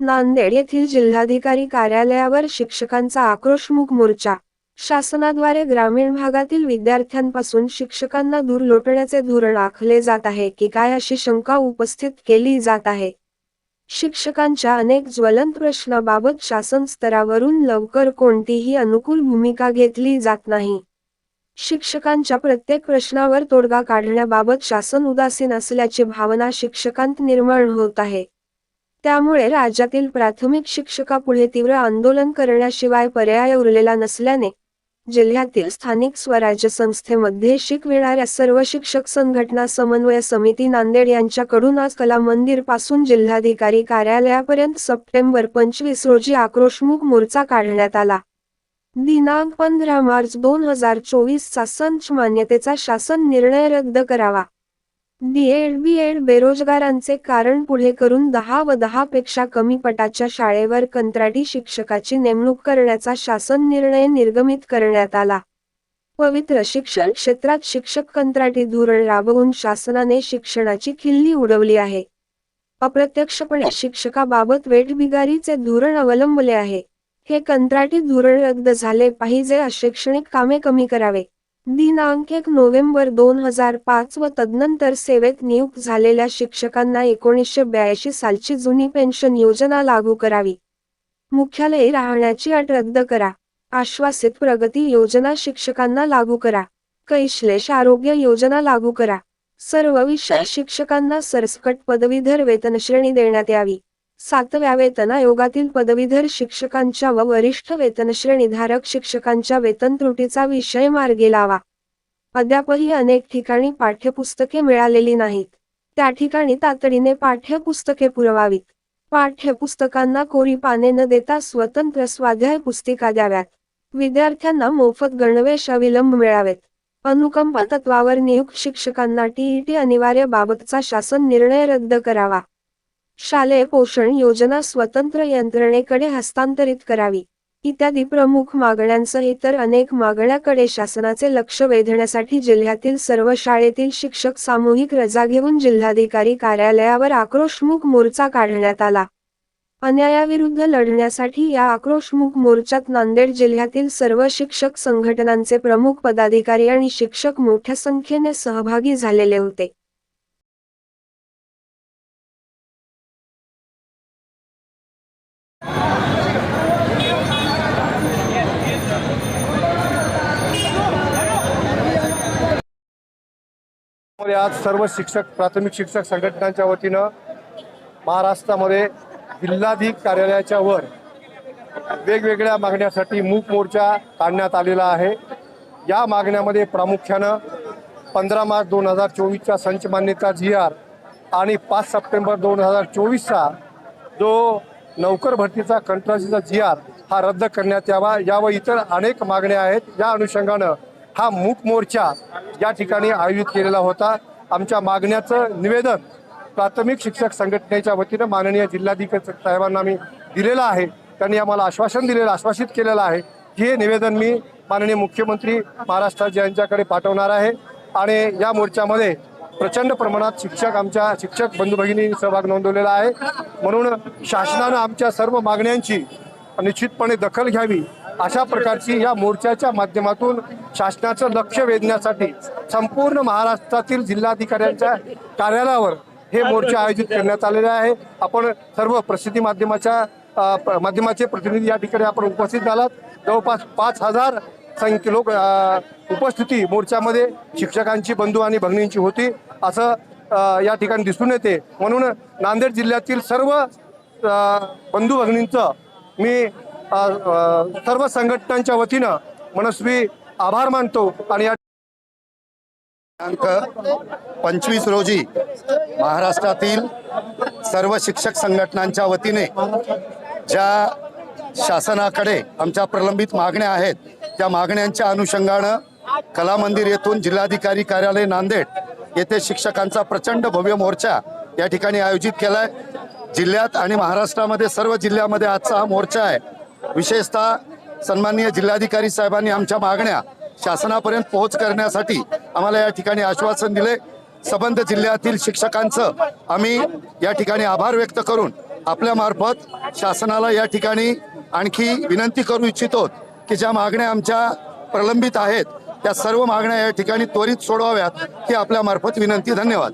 नांदेड येथील जिल्हाधिकारी कार्यालयावर शिक्षकांचा आक्रोशमुख मोर्चा. शासनाद्वारे ग्रामीण भागातील विद्यार्थ्यांपासून शिक्षकांना दूर लोटण्याचे धोरण आखले जात आहे की काय अशी शंका उपस्थित केली जात आहे? शिक्षकांच्या अनेक ज्वलंत प्रश्नाबाबत शासन स्तरावरून लवकर कोणतीही अनुकूल भूमिका घेतली जात नाही. शिक्षकांच्या प्रत्येक प्रश्नावर तोडगा काढण्याबाबत शासन उदासीन असल्याची भावना शिक्षकांत निर्माण होत आहे. त्यामुळे राज्यातील प्राथमिक शिक्षकापुढे तीव्र आंदोलन करण्याशिवाय पर्याय उरलेला नसल्याने जिल्ह्यातील स्थानिक स्वराज्य संस्थेमध्ये शिकविणाऱ्या सर्व शिक्षक संघटना समन्वय समिती नांदेड यांच्याकडून आज कला मंदिरपासून जिल्हाधिकारी कार्यालयापर्यंत सप्टेंबर पंचवीस रोजी आक्रोशमुख मोर्चा काढण्यात आला. दिनांक पंधरा मार्च दोन हजार चोवीस चा संच मान्यतेचा शासन निर्णय रद्द करावा. डीएड बीएड बेरोजगारांचे कारण पुढे करून दहा व दहा पेक्षा कमी पटाच्या शाळेवर कंत्राटी शिक्षकाची नेमणूक करण्याचा शासन निर्णय निर्गमित करण्यात आला. पवित्र शिक्षण क्षेत्रात शिक्षक कंत्राटी धोरण राबवून शासनाने शिक्षणाची खिल्ली उडवली आहे. अप्रत्यक्षपणे शिक्षकाबाबत वेठबिगारीचे धोरण अवलंबले आहे. हे कंत्राटी धोरण रद्द झाले पाहिजे शैक्षणिक कामे कमी करावे. दिनांक एक नोव्हेंबर दोन हजार पाच व तदनंतर सेवेत नियुक्त झालेल्या शिक्षकांना एकोणीसशे ब्याऐंशी सालची जुनी पेन्शन योजना लागू करावी. मुख्यालय राहण्याची अट रद्द करा. आश्वासित प्रगती योजना शिक्षकांना लागू करा. कैश्लेष आरोग्य योजना लागू करा. सर्व विषय शिक्षकांना सरसकट पदवीधर वेतनश्रेणी देण्यात यावी. सातव्या वेतन आयोगातील पदवीधर शिक्षकांच्या व वरिष्ठ वेतनश्रेणीधारक शिक्षकांच्या वेतन त्रुटीचा विषय मार्गी लावा. अद्यापही अनेक ठिकाणी पाठ्यपुस्तके मिळालेली नाहीत. त्या ठिकाणी तातडीने पाठ्यपुस्तके पुरवावीत. पाठ्यपुस्तकांना कोरी पाने न देता स्वतंत्र स्वाध्याय पुस्तिका द्याव्यात. विद्यार्थ्यांना मोफत गणवेश अविलंब मिळावेत. अनुकंपा तत्वावर नियुक्त शिक्षकांना टीईटी अनिवार्य बाबतचा शासन निर्णय रद्द करावा. शालेय पोषण योजना स्वतंत्र यंत्रणेकडे हस्तांतरित करावी. इत्यादी प्रमुख मागण्यांसह इतर अनेक मागण्याकडे शासनाचे लक्ष वेधण्यासाठी जिल्ह्यातील सर्व शाळेतील शिक्षक सामूहिक रजा घेऊन जिल्हाधिकारी कार्यालयावर आक्रोशमुख मोर्चा काढण्यात आला. अन्यायाविरुद्ध लढण्यासाठी या आक्रोशमुख मोर्चात नांदेड जिल्ह्यातील सर्व शिक्षक संघटनांचे प्रमुख पदाधिकारी आणि शिक्षक मोठ्या संख्येने सहभागी झालेले होते. महाराष्ट्रामध्ये आज सर्व शिक्षक प्राथमिक शिक्षक संघटनांच्या वतीनं महाराष्ट्रामध्ये जिल्हाधिक कार्यालयाच्या वर वेगवेगळ्या मागण्यासाठी मूक मोर्चा काढण्यात आलेला आहे. या मागण्यामध्ये प्रामुख्यानं पंधरा मार्च दोन हजार चोवीसचा संच मान्यता जी आर आणि पाच सप्टेंबर दोन हजार चोवीसचा जो नौकर भरतीचा कंट्रासीचा जी आर हा रद्द करण्यात यावा या व इतर अनेक मागण्या आहेत. या अनुषंगानं हा मूक मोर्चा या ठिकाणी आयोजित केलेला होता. आमच्या मागण्याचं निवेदन प्राथमिक शिक्षक संघटनेच्या वतीनं माननीय जिल्हाधिकारी साहेबांना मी दिलेलं आहे. त्यांनी आम्हाला आश्वासन दिलेलं आश्वासित केलेलं आहे की हे निवेदन मी माननीय मुख्यमंत्री महाराष्ट्राचे यांच्याकडे पाठवणार आहे. आणि या मोर्चामध्ये प्रचंड प्रमाणात शिक्षक आमच्या शिक्षक बंधू भगिनी सहभाग नोंदवलेला आहे. म्हणून शासनानं आमच्या सर्व मागण्यांची निश्चितपणे दखल घ्यावी अशा प्रकारची या मोर्चाच्या माध्यमातून शासनाचं लक्ष वेधण्यासाठी संपूर्ण महाराष्ट्रातील जिल्हाधिकाऱ्यांच्या कार्यालयावर हे मोर्चा आयोजित करण्यात आलेले आहे. आपण सर्व प्रसिद्धी माध्यमाच्या प- माध्यमाचे प्रतिनिधी या ठिकाणी आपण उपस्थित झालात. जवळपास पाच हजार संख्य लोक उपस्थिती मोर्चामध्ये शिक्षकांची बंधू आणि भगिनींची होती. असं या ठिकाणी दिसून येते. म्हणून नांदेड जिल्ह्यातील सर्व बंधू भगिनींचं मी सर्व संघटनांच्या वतीनं मनस्वी आभार मानतो आणि या दिनांक पंचवीस रोजी महाराष्ट्रातील सर्व शिक्षक संघटनांच्या वतीने ज्या शासनाकडे आमच्या प्रलंबित मागण्या आहेत त्या मागण्यांच्या अनुषंगानं कला मंदिर येथून जिल्हाधिकारी कार्यालय नांदेड येथे शिक्षकांचा प्रचंड भव्य मोर्चा या ठिकाणी आयोजित केलाय. जिल्ह्यात आणि महाराष्ट्रामध्ये सर्व जिल्ह्यामध्ये आजचा हा मोर्चा आहे. विशेषतः सन्माननीय जिल्हाधिकारी साहेबांनी आमच्या मागण्या शासनापर्यंत पोहोच करण्यासाठी आम्हाला या ठिकाणी आश्वासन दिले. संबंध जिल्ह्यातील शिक्षकांचं आम्ही या ठिकाणी आभार व्यक्त करून आपल्यामार्फत शासनाला या ठिकाणी आणखी विनंती करू इच्छितो की ज्या मागण्या आमच्या प्रलंबित आहेत त्या सर्व मागण्या या ठिकाणी त्वरित सोडवाव्यात ही आपल्यामार्फत विनंती. धन्यवाद.